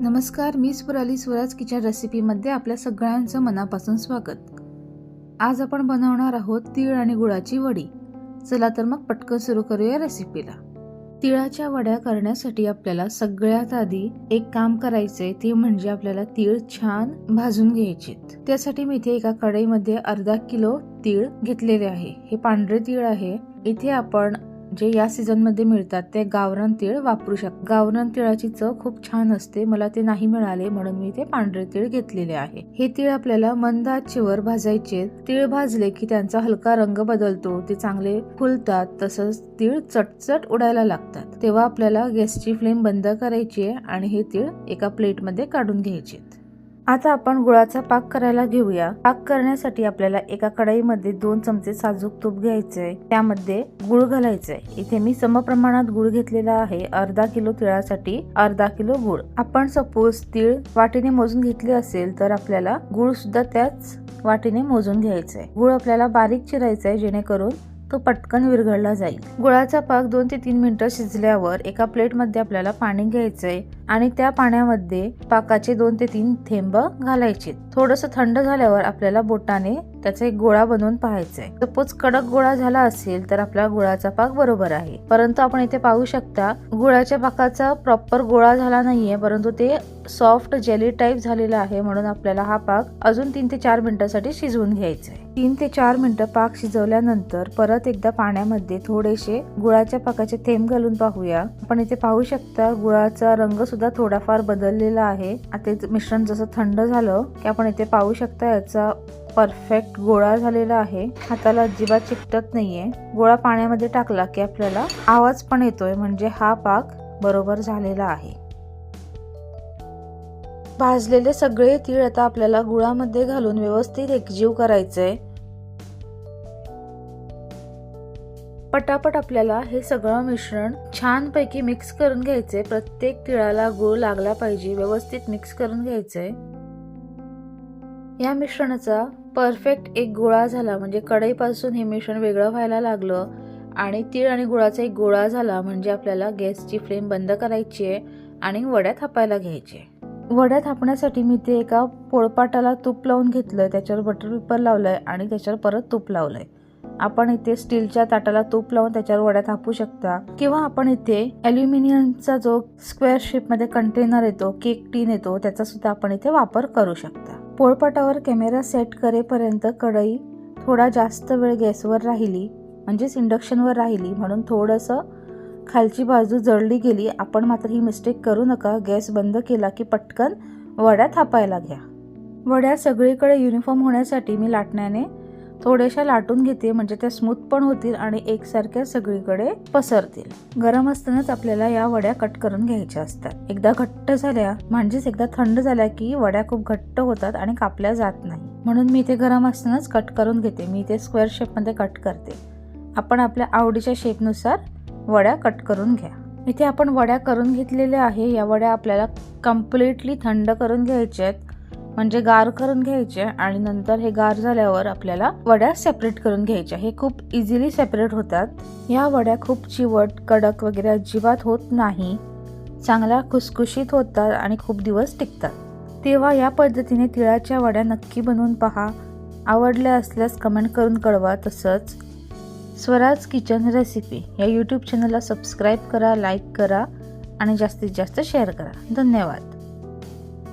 नमस्कार मी स्वराली स्वराज किचन रेसिपीमध्ये आपल्या सगळ्यांचं मनापासून स्वागत. आज आपण बनवणार आहोत तीळ आणि गुळाची वडी. चला तर मग पटकन सुरू करूया रेसिपीला. तिळाच्या वड्या करण्यासाठी आपल्याला सगळ्यात आधी एक काम करायचंय ते म्हणजे आपल्याला तीळ छान भाजून घ्यायचे त्यासाठी मी इथे एका कढईमध्ये अर्धा किलो तीळ घेतलेले आहे. हे पांढरे तीळ आहे. इथे आपण जे या सीझनमध्ये मिळतात ते गावरण तीळ वापरू शक गावरान तिळाची चव खूप छान असते मला ते नाही मिळाले म्हणून मी ते पांढरे तीळ घेतलेले आहे. हे तीळ आपल्याला मंद आचेवर भाजायचे. तीळ भाजले की त्यांचा हलका रंग बदलतो ते चांगले फुलतात तसंच तीळ चटचट उडायला लागतात. तेव्हा आपल्याला गॅसची फ्लेम बंद करायची आहे आणि हे तीळ एका प्लेटमध्ये काढून घ्यायचे. आता आपण गुळाचा पाक करायला घेऊया. पाक करण्यासाठी आपल्याला एका कढईमध्ये दोन चमचे साजूक तूप घ्यायचे त्यामध्ये गुळ घालायचंय. इथे मी समप्रमाणात गुळ घेतलेला आहे. अर्धा किलो तिळासाठी अर्धा किलो गुळ. आपण सपोज तीळ वाटीने मोजून घेतले असेल तर आपल्याला गुळ सुद्धा त्याच वाटीने मोजून घ्यायचंय. गुळ आपल्याला बारीक चिरायचंय जेणेकरून तो पटकन विरघळला जाईल. गुळाचा पाक दोन ते तीन मिनिटं शिजल्यावर एका प्लेटमध्ये आपल्याला पाणी घ्यायचंय. आणि त्या पाण्यामध्ये पाकाचे दोन ते तीन थेंब घालायचे. थोडस थंड झाल्यावर आपल्याला बोटाने त्याचा एक गोळा बनवून पाहायचाय. सपोज कडक गोळा झाला असेल तर आपला गुळाचा पाक बरोबर आहे. परंतु आपण इथे पाहू शकता गुळाच्या पाकाचा प्रॉपर गोळा झाला नाहीये परंतु ते सॉफ्ट जेली टाईप झालेला आहे म्हणून आपल्याला हा पाक अजून तीन ते चार मिनिटासाठी शिजवून घ्यायचा आहे तीन ते चार मिनिटं पाक शिजवल्यानंतर परत एकदा पाण्यामध्ये थोडेसे गुळाच्या पाकाचे थेंब घालून पाहूया. आपण इथे पाहू शकता गुळाचा रंग सुद्धा थोडाफार बदललेला आहे. आता मिश्रण जसं थंड झालं की आपण इथे पाहू शकता याचा परफेक्ट गोळा झालेला आहे. हाताला अजिबात चिकटत नाहीये. गोळा पाण्यामध्ये टाकला की आपल्याला आवाज पण येतोय म्हणजे हा पाक बरोबर झालेला आहे. भाजलेले सगळे तीळ आता आपल्याला गुळामध्ये घालून व्यवस्थित एकजीव करायचंय. पटापट आपल्याला हे सगळं मिश्रण छानपैकी मिक्स करून घ्यायचंय प्रत्येक तिळाला गूळ लागला पाहिजे व्यवस्थित मिक्स करून घ्यायचंय या मिश्रणाचा परफेक्ट एक गोळा झाला म्हणजे कढईपासून हे मिश्रण वेगळं व्हायला लागलं आणि तीळ आणि गुळाचा एक गोळा झाला म्हणजे आपल्याला गॅसची फ्लेम बंद करायची आहे आणि वड्या थापायला घ्यायचे. वड्या थापण्यासाठी मी ते एका पोळपाटाला तूप लावून घेतलं त्याच्यावर बटर पेपर लावलंय आणि त्याच्यावर परत तूप लावलंय. आपण इथे स्टीलच्या ताटाला तूप लावून त्याच्यावर वड्या थापू शकता. किंवा आपण इथे अल्युमिनियमचा जो स्क्वेअर शेपमध्ये कंटेनर येतो केक टीन येतो त्याचा सुद्धा आपण इथे वापर करू शकता. पोळपाटावर कॅमेरा सेट करेपर्यंत कढई थोडा जास्त वेळ गॅसवर राहिली म्हणजेच इंडक्शनवर राहिली म्हणून थोडंसं खालची बाजू जळली गेली. आपण मात्र ही मिस्टेक करू नका. गॅस बंद केला की पटकन वड्या थापायला घ्या. वड्या सगळीकडे युनिफॉर्म होण्यासाठी मी लाटण्याने थोड्याशा लाटून घेते म्हणजे त्या स्मूथ पण होतील आणि एकसारख्या सगळीकडे पसरतील. गरम असतानाच आपल्याला या वड्या कट करून घ्यायच्या असतात. एकदा घट्ट झाल्या म्हणजेच एकदा थंड झाल्या की वड्या खूप घट्ट होतात आणि कापल्या जात नाही. म्हणून मी ते गरम असतानाच कट करून घेते. मी इथे स्क्वेअर शेपमध्ये कट करते. आपण आपल्या आवडीच्या शेपनुसार वड्या कट करून घ्या. इथे आपण वड्या करून घेतलेल्या आहे. या वड्या आपल्याला कम्प्लिटली थंड करून घ्यायच्या आहेत. म्हणजे गार करून घ्यायचे आणि नंतर हे गार झाल्यावर आपल्याला वड्या सेपरेट करून घ्यायच्या. हे खूप इझिली सेपरेट होतात. या वड्या खूप चिवट कडक वगैरे अजिबात होत नाही. चांगल्या खुसखुशीत होतात आणि खूप दिवस टिकतात. तेव्हा या पद्धतीने तिळाच्या वड्या नक्की बनवून पहा. आवडल्या असल्यास कमेंट करून कळवा तसंच. स्वराज किचन रेसिपी या यूट्यूब चॅनलला सबस्क्राईब करा लाईक करा आणि जास्तीत जास्त शेअर करा. धन्यवाद.